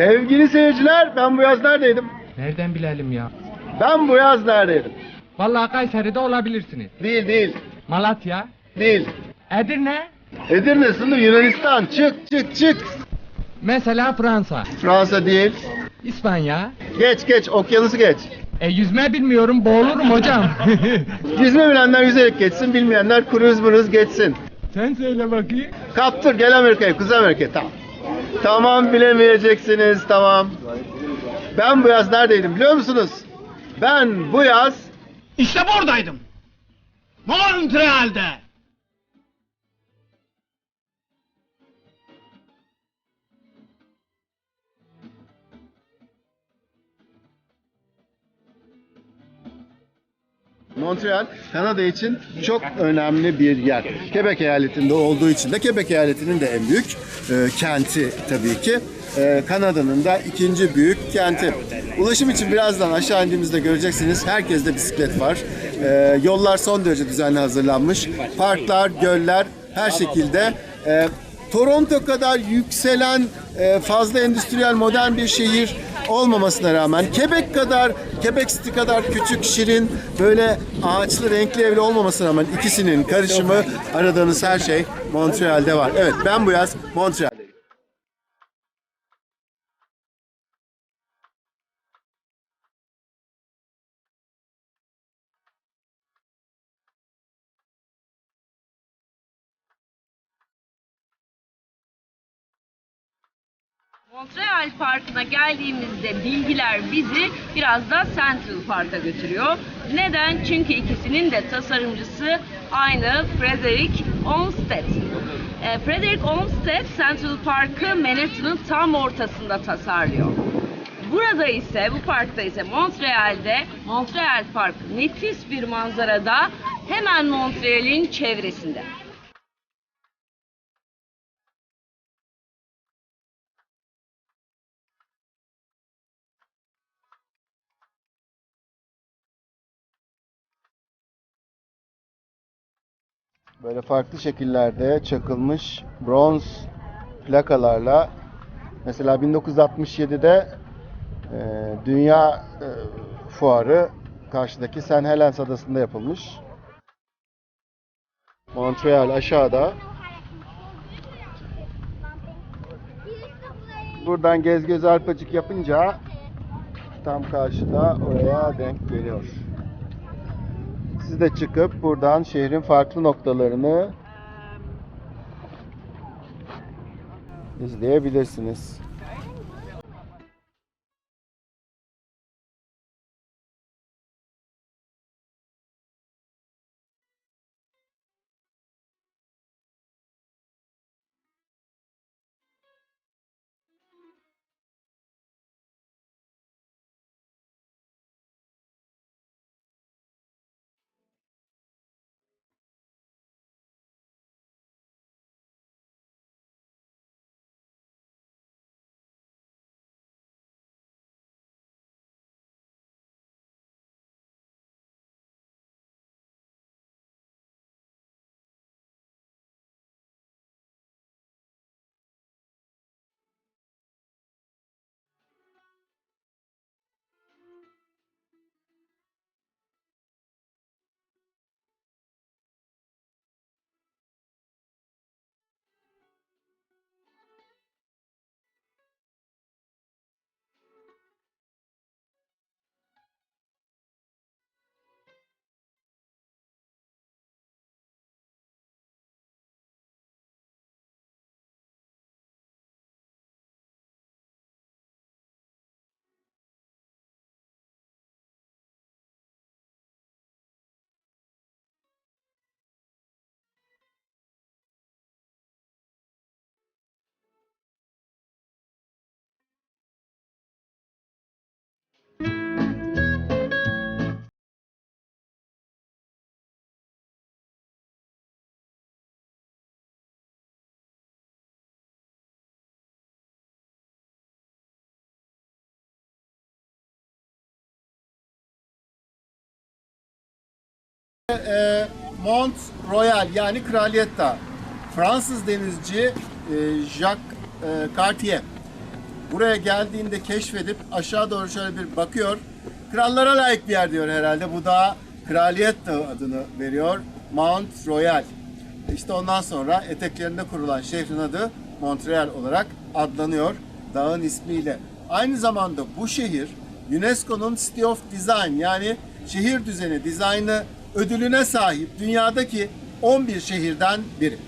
Sevgili seyirciler ben bu yaz neredeydim? Nereden bilelim ya? Ben bu yaz neredeydim? Vallahi Kayseri'de olabilirsiniz. Değil değil Malatya, değil. Edirne, Edirne sınır Yunanistan çık çık çık. mesela Fransa, Fransa değil. İspanya. Geç geç okyanusu geç. E yüzme bilmiyorum boğulurum hocam. Yüzme bilenler yüzerek geçsin bilmeyenler kruz muruz geçsin. Sen söyle bakayım. Kaptır gel Amerika'ya Kuzey Amerika'ya tamam. Tamam bilemeyeceksiniz tamam. Ben bu yaz neredeydim biliyor musunuz? Ben bu yaz İşte buradaydım. Montreal'de. Montreal Kanada için çok önemli bir yer. Quebec eyaletinde olduğu için de Quebec eyaletinin de en büyük e, kenti tabii ki. E, Kanada'nın da ikinci büyük kenti. Ulaşım için birazdan aşağı indiğimizde göreceksiniz. Herkeste bisiklet var. E, yollar son derece düzenli hazırlanmış. Parklar, göller her şekilde. E, Toronto kadar yükselen e, fazla endüstriyel modern bir şehir olmamasına rağmen Quebec kadar, Quebec City kadar küçük, şirin, böyle ağaçlı, renkli evli olmamasına rağmen ikisinin karışımı aradığınız her şey Montreal'de var. Evet ben bu yaz Montreal'deyim. Montreal Parkı'na geldiğimizde bilgiler bizi biraz da Central Park'a götürüyor. Neden? Çünkü ikisinin de tasarımcısı aynı Frederick Olmsted. E, Frederick Olmsted Central Park'ı Manhattan'ın tam ortasında tasarlıyor. Burada ise, bu parkta ise Montreal'de, Montreal Park nefis bir manzarada hemen Montreal'in çevresinde. Böyle farklı şekillerde çakılmış bronz plakalarla mesela 1967'de e, Dünya e, Fuarı karşıdaki St. Helens Adası'nda yapılmış. Montreal aşağıda. Buradan gez göz arpacık yapınca tam karşıda oraya denk geliyor. Siz de çıkıp buradan şehrin farklı noktalarını izleyebilirsiniz. E, Mont Royal yani Kraliyet. Fransız denizci e, Jacques e, Cartier buraya geldiğinde keşfedip aşağı doğru şöyle bir bakıyor. Krallara layık bir yer diyor herhalde. Bu dağa Kraliyet adını veriyor. Mount Royal. İşte ondan sonra eteklerinde kurulan şehrin adı Montreal olarak adlanıyor dağın ismiyle. Aynı zamanda bu şehir UNESCO'nun City of Design yani şehir düzeni dizaynı ödülüne sahip dünyadaki 11 şehirden biri.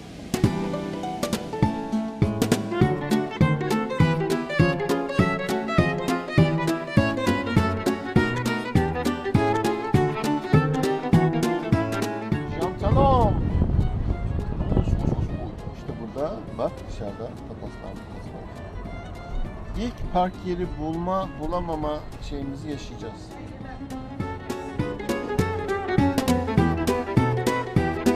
Şantalom. İşte burada bak dışarıda papazlar. İlk park yeri bulma bulamama şeyimizi yaşayacağız.